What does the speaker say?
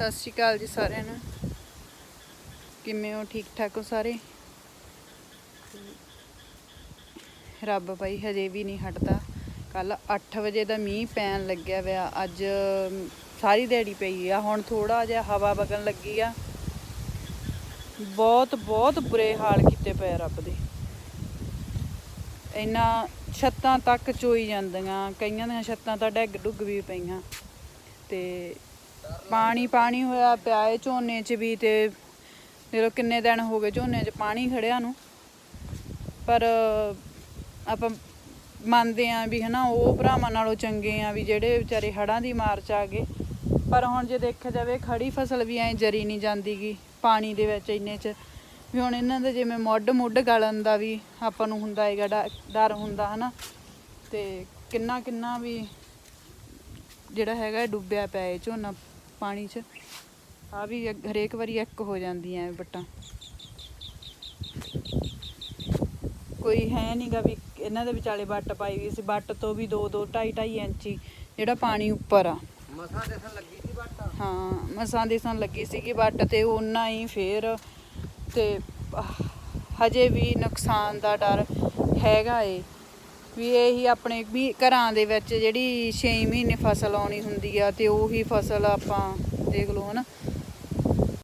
ਸਤਿ ਸ਼੍ਰੀ ਅਕਾਲ ਜੀ ਸਾਰਿਆਂ ਨੂੰ। ਕਿਵੇਂ ਹੋ? ਠੀਕ ਠਾਕ ਹੋ ਸਾਰੇ? ਰੱਬ ਭਾਈ ਹਜੇ ਵੀ ਨਹੀਂ ਹਟਦਾ। ਕੱਲ 8 ਵਜੇ ਦਾ ਮੀਂਹ ਪੈਣ ਲੱਗਿਆ ਵਿਆ ਅੱਜ ਸਾਰੀ ਦਿਹਾੜੀ ਪਈ ਆ। ਹੁਣ ਥੋੜਾ ਜਿਹਾ ਹਵਾ ਵਗਣ ਲੱਗੀ ਆ। ਬਹੁਤ ਬਹੁਤ ਬੁਰੇ ਹਾਲ ਕੀਤੇ ਪਏ ਆ ਰੱਬ ਦੇ। ਇੰਨਾ ਛੱਤਾਂ ਤੱਕ ਚੋਈ ਜਾਂਦੀਆਂ। ਕਈਆਂ ਦੀਆਂ ਛੱਤਾਂ ਤਾਂ ਡਿੱਗ ਡੁੱਗ ਵੀ ਪਈਆਂ। ਤੇ ਪਾਣੀ ਪਾਣੀ ਹੋਇਆ ਪਿਆ ਏ ਝੋਨੇ 'ਚ ਵੀ ਤੇ ਦੇਖੋ ਕਿੰਨੇ ਦਿਨ ਹੋ ਗਏ ਝੋਨੇ 'ਚ ਪਾਣੀ ਖੜਿਆ ਨੂੰ। ਪਰ ਆਪਾਂ ਮੰਨਦੇ ਆਂ ਵੀ ਹਨਾ ਉਹ ਭਰਾਵਾਂ ਨਾਲੋਂ ਚੰਗੇ ਆ ਵੀ ਜਿਹੜੇ ਵਿਚਾਰੇ ਹੜਾਂ ਦੀ ਮਾਰ 'ਚ ਆ ਗਏ। ਪਰ ਹੁਣ ਜੇ ਦੇਖਿਆ ਜਾਵੇ ਖੜੀ ਫਸਲ ਵੀ ਐ ਜਰੀ ਨਹੀਂ ਜਾਂਦੀਗੀ ਪਾਣੀ ਦੇ ਵਿੱਚ ਇੰਨੇ 'ਚ। ਵੀ ਹੁਣ ਇਹਨਾਂ ਦੇ ਜਿਵੇਂ ਮੁੱਢ ਮੁੱਢ ਗਲਣ ਦਾ ਵੀ ਆਪਾਂ ਨੂੰ ਹੁੰਦਾ ਹੈਗਾ ਡ- ਡਰ ਹੁੰਦਾ ਹਨਾ। ਤੇ ਕਿੰਨਾ ਕਿੰਨਾ ਵੀ ਜਿਹੜਾ ਹੈਗਾ ਡੁੱਬਿਆ ਪਿਆ ਹੈ ਝੋਨਾ। ਪਾਣੀ 'ਚ। ਆ ਵੀ ਹਰੇਕ ਵਾਰੀ ਇੱਕ ਹੋ ਜਾਂਦੀਆਂ ਐ ਬੱਟਾਂ। ਕੋਈ ਹੈ ਨਹੀਂਗਾ ਵੀ ਇਹਨਾਂ ਦੇ ਵਿਚਾਲੇ ਵੱਟ ਪਾਈ ਵੀ ਸੀ ਵੱਟ ਤੋਂ ਵੀ 2 2 2.5 2.5 ਇੰਚੀ ਜਿਹੜਾ ਪਾਣੀ ਉੱਪਰ ਆ। ਮਸਾਂ ਦੇਖਣ ਲੱਗੀ ਸੀ ਬੱਟ ਹਾਂ ਮਸਾਂ ਦੇ ਸਨ ਲੱਗੀ ਸੀਗੀ ਵੱਟ ਤੇ ਉਹਨਾਂ ਹੀ ਫੇਰ ਤੇ ਹਜੇ ਵੀ ਨੁਕਸਾਨ ਦਾ ਡਰ ਹੈਗਾ ਏ। ਵੀ ਇਹੀ ਆਪਣੇ ਵੀ ਘਰਾਂ ਦੇ ਵਿੱਚ ਜਿਹੜੀ 6 ਮਹੀਨੇ ਫਸਲ ਆਉਣੀ ਹੁੰਦੀ ਆ ਤੇ ਉਹੀ ਫਸਲ ਆਪਾਂ ਦੇਖ ਲਓ ਹਨਾ।